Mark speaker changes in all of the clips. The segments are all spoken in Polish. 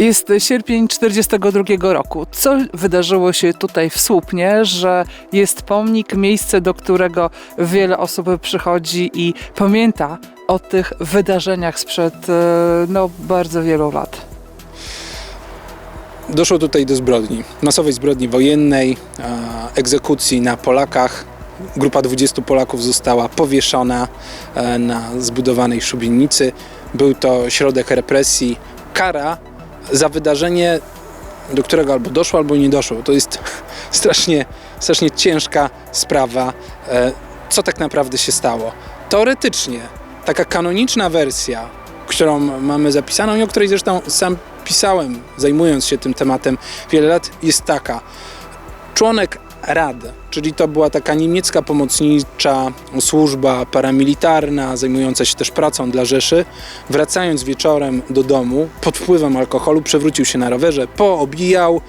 Speaker 1: Jest sierpień 42 roku. Co wydarzyło się tutaj w Słupnie, że jest pomnik, miejsce, do którego wiele osób przychodzi i pamięta o tych wydarzeniach sprzed e, no, bardzo wielu lat.
Speaker 2: Doszło tutaj do zbrodni, masowej zbrodni wojennej, e, egzekucji na Polakach. Grupa 20 Polaków została powieszona e, na zbudowanej szubienicy. Był to środek represji, kara za wydarzenie, do którego albo doszło, albo nie doszło. To jest strasznie, strasznie ciężka sprawa. E, Co tak naprawdę się stało? Teoretycznie, taka kanoniczna wersja, którą mamy zapisaną i o której zresztą sam pisałem, zajmując się tym tematem wiele lat, jest taka. Członek RAD, czyli to była taka niemiecka pomocnicza służba paramilitarna, zajmująca się też pracą dla Rzeszy, wracając wieczorem do domu pod wpływem alkoholu, przewrócił się na rowerze, poobijał,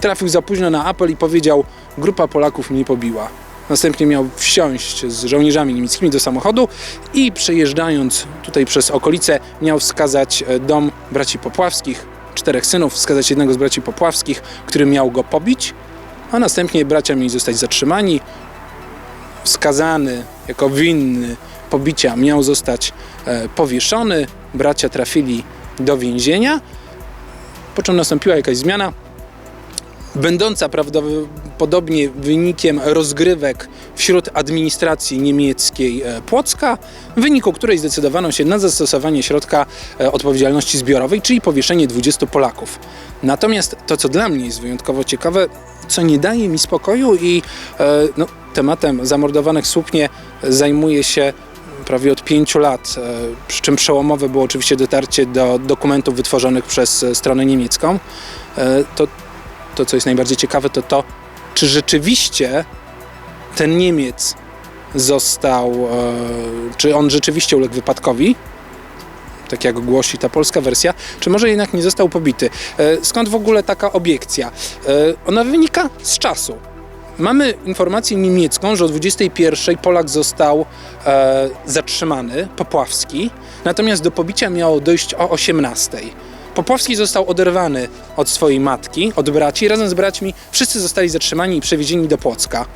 Speaker 2: trafił za późno na apel i powiedział: Grupa Polaków mnie pobiła. Następnie miał wsiąść z żołnierzami niemieckimi do samochodu i przejeżdżając tutaj przez okolice miał wskazać e, dom braci Popławskich, czterech synów, wskazać jednego z braci Popławskich, który miał go pobić, a następnie bracia mieli zostać zatrzymani. Wskazany jako winny pobicia miał zostać e, powieszony, bracia trafili do więzienia, po czym nastąpiła jakaś zmiana, będąca prawdopodobnie wynikiem rozgrywek wśród administracji niemieckiej e, Płocka, w wyniku której zdecydowano się na zastosowanie środka e, odpowiedzialności zbiorowej, czyli powieszenie 20 Polaków. Natomiast to, co dla mnie jest wyjątkowo ciekawe, co nie daje mi spokoju i e, no, tematem zamordowanych słupnie zajmuje się prawie od pięciu lat, przy czym przełomowe było oczywiście dotarcie do dokumentów wytworzonych przez stronę niemiecką, to to, co jest najbardziej ciekawe, to to, czy rzeczywiście ten Niemiec został, e, czy on rzeczywiście uległ wypadkowi, tak jak głosi ta polska wersja, czy może jednak nie został pobity. E, Skąd w ogóle taka obiekcja? E, Ona wynika z czasu. Mamy informację niemiecką, że o 21 Polak został zatrzymany, Popławski, natomiast do pobicia miało dojść o 18. Popławski został oderwany od swojej matki, od braci, razem z braćmi wszyscy zostali zatrzymani i przewiezieni do Płocka.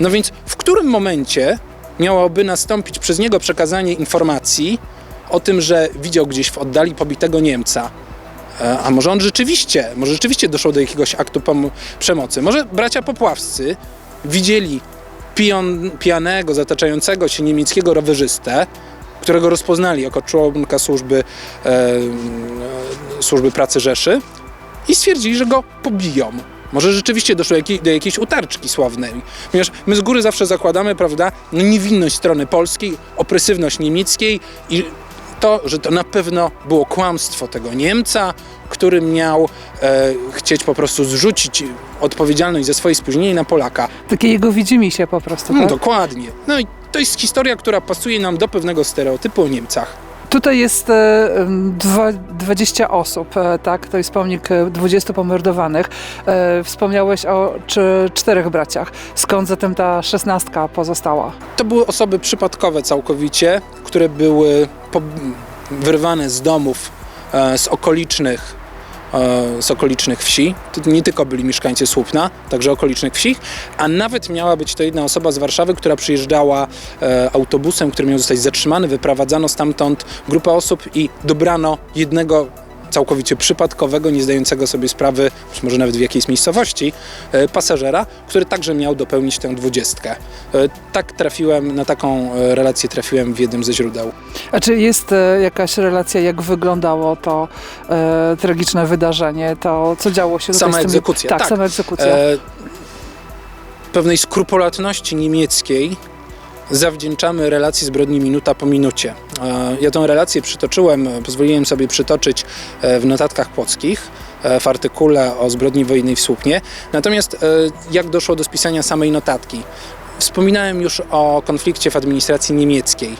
Speaker 2: No więc w którym momencie miałoby nastąpić przez niego przekazanie informacji o tym, że widział gdzieś w oddali pobitego Niemca? E, A może on rzeczywiście, może rzeczywiście doszło do jakiegoś aktu przemocy? Może bracia popławscy widzieli pijon, pijanego, zataczającego się niemieckiego rowerzystę, którego rozpoznali jako członka służby, e, służby pracy Rzeszy i stwierdzili, że go pobiją. Może rzeczywiście doszło do jakiejś utarczki sławnej. Ponieważ my z góry zawsze zakładamy, prawda, no niewinność strony polskiej, opresywność niemieckiej i to, że to na pewno było kłamstwo tego Niemca, który miał e, chcieć po prostu zrzucić odpowiedzialność za swoje spóźnienie na Polaka.
Speaker 1: Takie jego widzimisię po prostu,
Speaker 2: No,
Speaker 1: tak?
Speaker 2: dokładnie. No i to jest historia, która pasuje nam do pewnego stereotypu o Niemcach.
Speaker 1: Tutaj jest e, em, dwa, 20 osób, e, tak? To jest pomnik e, 20 pomordowanych. E, wspomniałeś o czy, czterech braciach. Skąd zatem ta szesnastka pozostała?
Speaker 2: To były osoby przypadkowe całkowicie, które były po, wyrwane z domów e, z okolicznych e, z okolicznych wsi. To nie tylko byli mieszkańcy Słupna, także okolicznych wsi, a nawet miała być to jedna osoba z Warszawy, która przyjeżdżała e, autobusem, który miał zostać zatrzymany. Wyprowadzano stamtąd grupę osób i dobrano jednego całkowicie przypadkowego, nie zdającego sobie sprawy, być może nawet w jakiejś miejscowości, e, pasażera, który także miał dopełnić tę dwudziestkę. E, Tak trafiłem, na taką e, relację trafiłem w jednym ze źródeł.
Speaker 1: A czy jest jakaś relacja, jak wyglądało to e, tragiczne wydarzenie, to co działo się
Speaker 2: Sama
Speaker 1: tymi...
Speaker 2: egzekucja,
Speaker 1: Tak,
Speaker 2: tak.
Speaker 1: sama egzekucja.
Speaker 2: E, pewnej skrupulatności niemieckiej zawdzięczamy relacji zbrodni minuta po minucie. E, ja tą relację przytoczyłem, e, pozwoliłem sobie przytoczyć e, w notatkach płockich, w artykule o zbrodni wojennej w Słupnie. Natomiast jak doszło do spisania samej notatki? Wspominałem już o konflikcie w administracji niemieckiej.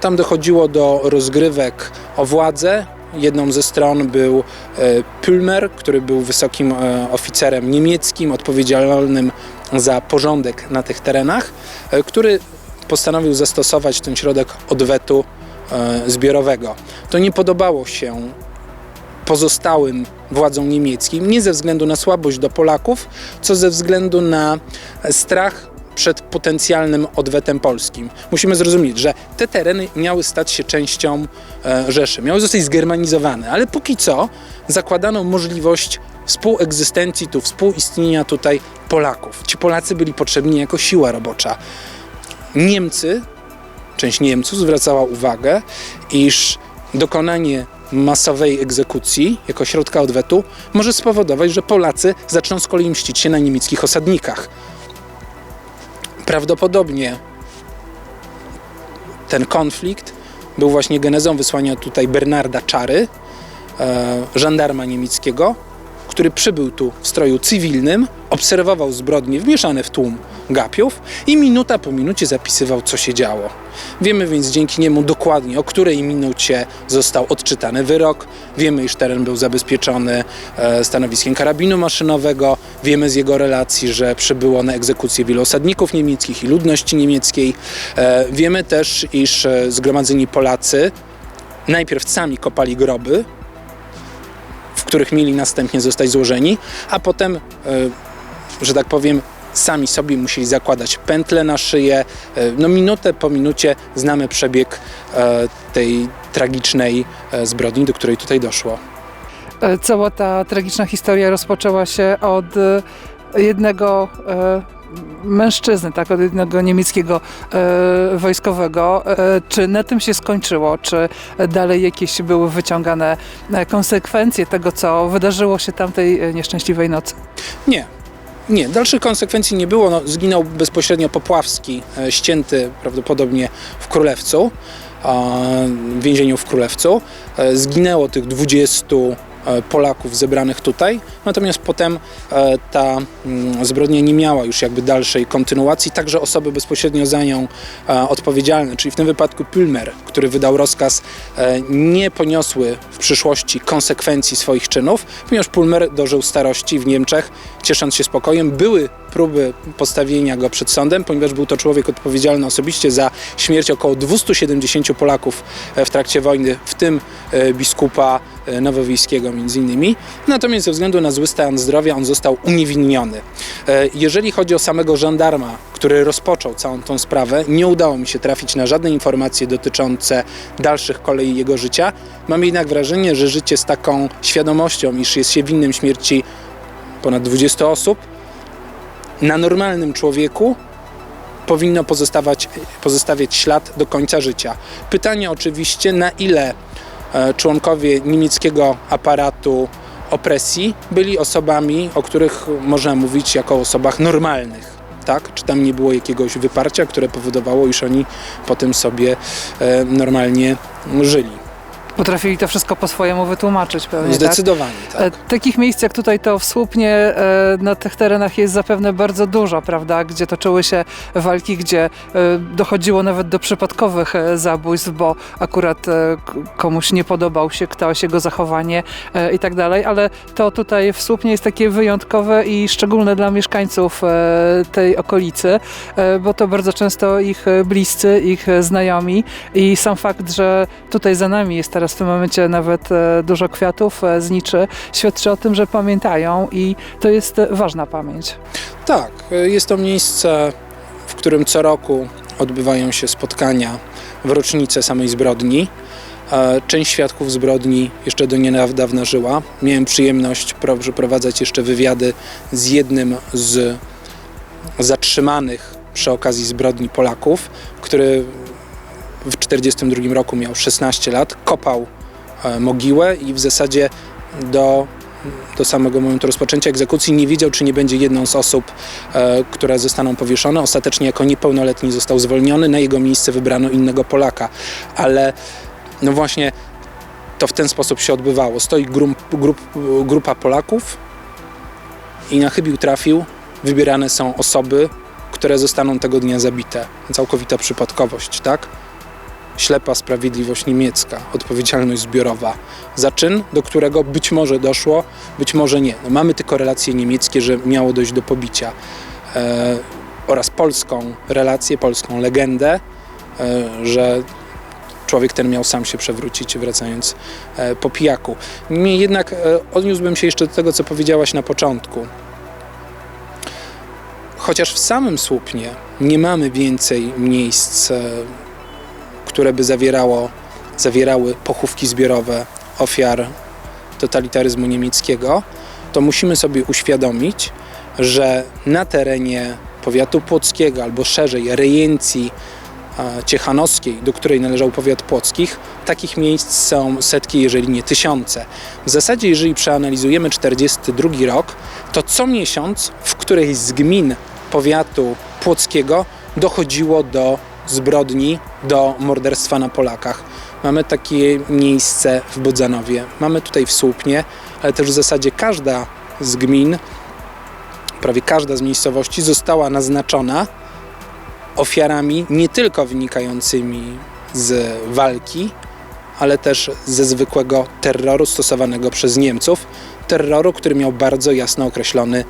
Speaker 2: Tam dochodziło do rozgrywek o władzę. Jedną ze stron był e, Pülmer, który był wysokim e, oficerem niemieckim, odpowiedzialnym za porządek na tych terenach, e, który postanowił zastosować ten środek odwetu zbiorowego. To nie podobało się pozostałym władzom niemieckim, nie ze względu na słabość do Polaków, co ze względu na strach przed potencjalnym odwetem polskim. Musimy zrozumieć, że te tereny miały stać się częścią e, Rzeszy, miały zostać zgermanizowane, ale póki co zakładano możliwość współegzystencji tu, współistnienia tutaj Polaków. Ci Polacy byli potrzebni jako siła robocza. Niemcy, część Niemców zwracała uwagę, iż dokonanie masowej egzekucji jako środka odwetu może spowodować, że Polacy zaczną z kolei mścić się na niemieckich osadnikach. Prawdopodobnie ten konflikt był właśnie genezą wysłania tutaj Bernarda Czary, e, żandarma niemieckiego, który przybył tu w stroju cywilnym, obserwował zbrodnie wmieszane w tłum gapiów i minuta po minucie zapisywał, co się działo. Wiemy więc dzięki niemu dokładnie, o której minucie został odczytany wyrok. Wiemy, iż teren był zabezpieczony e, stanowiskiem karabinu maszynowego. Wiemy z jego relacji, że przybyło na egzekucję wielu osadników niemieckich i ludności niemieckiej. E, Wiemy też, iż e, zgromadzeni Polacy najpierw sami kopali groby, których mieli następnie zostać złożeni, a potem, e, że tak powiem, sami sobie musieli zakładać pętle na szyję. E, No minutę po minucie znamy przebieg e, tej tragicznej zbrodni, do której tutaj doszło.
Speaker 1: Cała ta tragiczna historia rozpoczęła się od jednego mężczyzny, tak, od jednego niemieckiego e, wojskowego. E, czy na tym się skończyło? Czy dalej jakieś były wyciągane e, konsekwencje tego, co wydarzyło się tamtej e, nieszczęśliwej nocy?
Speaker 2: Nie. Nie, dalszych konsekwencji nie było. No, zginął bezpośrednio Popławski, e, ścięty prawdopodobnie w Królewcu, w więzieniu w Królewcu. Zginęło tych 20 e, Polaków zebranych tutaj, natomiast potem e, ta mm, zbrodnia nie miała już jakby dalszej kontynuacji, także osoby bezpośrednio za nią e, odpowiedzialne, czyli w tym wypadku Pülmer, który wydał rozkaz, e, nie poniosły w przyszłości konsekwencji swoich czynów, ponieważ Pulmer dożył starości w Niemczech, ciesząc się spokojem. Były próby postawienia go przed sądem, ponieważ był to człowiek odpowiedzialny osobiście za śmierć około 270 Polaków e, w trakcie wojny, w tym e, biskupa e, nowowiejskiego między innymi. Natomiast ze względu na zły stan zdrowia on został uniewinniony. E, Jeżeli chodzi o samego żandarma, który rozpoczął całą tą sprawę, nie udało mi się trafić na żadne informacje dotyczące dalszych kolei jego życia. Mam jednak wrażenie, że życie z taką świadomością, iż jest się winnym śmierci ponad 20 osób, na normalnym człowieku powinno pozostawać, pozostawiać ślad do końca życia. Pytanie oczywiście, na ile e, członkowie niemieckiego aparatu opresji byli osobami, o których można mówić jako o osobach normalnych. Tak? Czy tam nie było jakiegoś wyparcia, które powodowało, iż oni potem sobie e, normalnie żyli?
Speaker 1: Potrafili to wszystko po swojemu wytłumaczyć pewnie, tak?
Speaker 2: Zdecydowanie tak.
Speaker 1: E, Takich miejsc jak tutaj to w Słupnie e, na tych terenach jest zapewne bardzo dużo, prawda? Gdzie toczyły się walki, gdzie e, dochodziło nawet do przypadkowych zabójstw, bo akurat komuś nie podobał się ktoś, jego zachowanie i tak dalej, ale to tutaj w Słupnie jest takie wyjątkowe i szczególne dla mieszkańców tej okolicy, bo to bardzo często ich bliscy, ich znajomi i sam fakt, że tutaj za nami jest teraz w tym momencie nawet e, dużo kwiatów, e, zniczy, świadczy o tym, że pamiętają i to jest e, ważna pamięć.
Speaker 2: Tak, jest to miejsce, w którym co roku odbywają się spotkania w rocznicę samej zbrodni. E, Część świadków zbrodni jeszcze do niedawna żyła. Miałem przyjemność pro- przeprowadzać jeszcze wywiady z jednym z zatrzymanych przy okazji zbrodni Polaków, który w 1942 roku miał 16 lat, kopał e, mogiłę i w zasadzie do, do samego momentu rozpoczęcia egzekucji nie wiedział, czy nie będzie jedną z osób, e, które zostaną powieszone. Ostatecznie jako niepełnoletni został zwolniony, na jego miejsce wybrano innego Polaka, ale no właśnie to w ten sposób się odbywało. Stoi grup, grup, grupa Polaków i na chybił trafił, wybierane są osoby, które zostaną tego dnia zabite. Całkowita przypadkowość, tak? Ślepa sprawiedliwość niemiecka, odpowiedzialność zbiorowa za czyn, do którego być może doszło, być może nie. No, mamy tylko relacje niemieckie, że miało dojść do pobicia e, oraz polską relację, polską legendę, e, że człowiek ten miał sam się przewrócić, wracając e, po pijaku. Niemniej jednak e, odniósłbym się jeszcze do tego, co powiedziałaś na początku. Chociaż w samym słupnie nie mamy więcej miejsc, e, które by zawierało, zawierały pochówki zbiorowe ofiar totalitaryzmu niemieckiego, to musimy sobie uświadomić, że na terenie powiatu płockiego albo szerzej rejencji ciechanowskiej, do której należał powiat płockich, takich miejsc są setki, jeżeli nie tysiące. W zasadzie, jeżeli przeanalizujemy 42 rok, to co miesiąc w którejś z gmin powiatu płockiego dochodziło do zbrodni, do morderstwa na Polakach. Mamy takie miejsce w Bodzanowie, mamy tutaj w Słupnie, ale też w zasadzie każda z gmin, prawie każda z miejscowości została naznaczona ofiarami nie tylko wynikającymi z walki, ale też ze zwykłego terroru stosowanego przez Niemców. Terroru, który miał bardzo jasno określony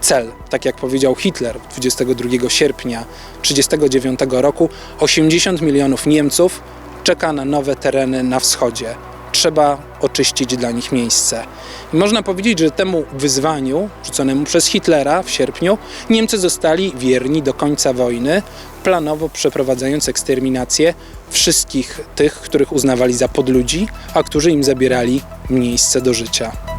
Speaker 2: cel. Tak jak powiedział Hitler 22 sierpnia 1939 roku, 80 milionów Niemców czeka na nowe tereny na wschodzie. Trzeba oczyścić dla nich miejsce. I można powiedzieć, że temu wyzwaniu rzuconemu przez Hitlera w sierpniu Niemcy zostali wierni do końca wojny, planowo przeprowadzając eksterminację wszystkich tych, których uznawali za podludzi, a którzy im zabierali miejsce do życia.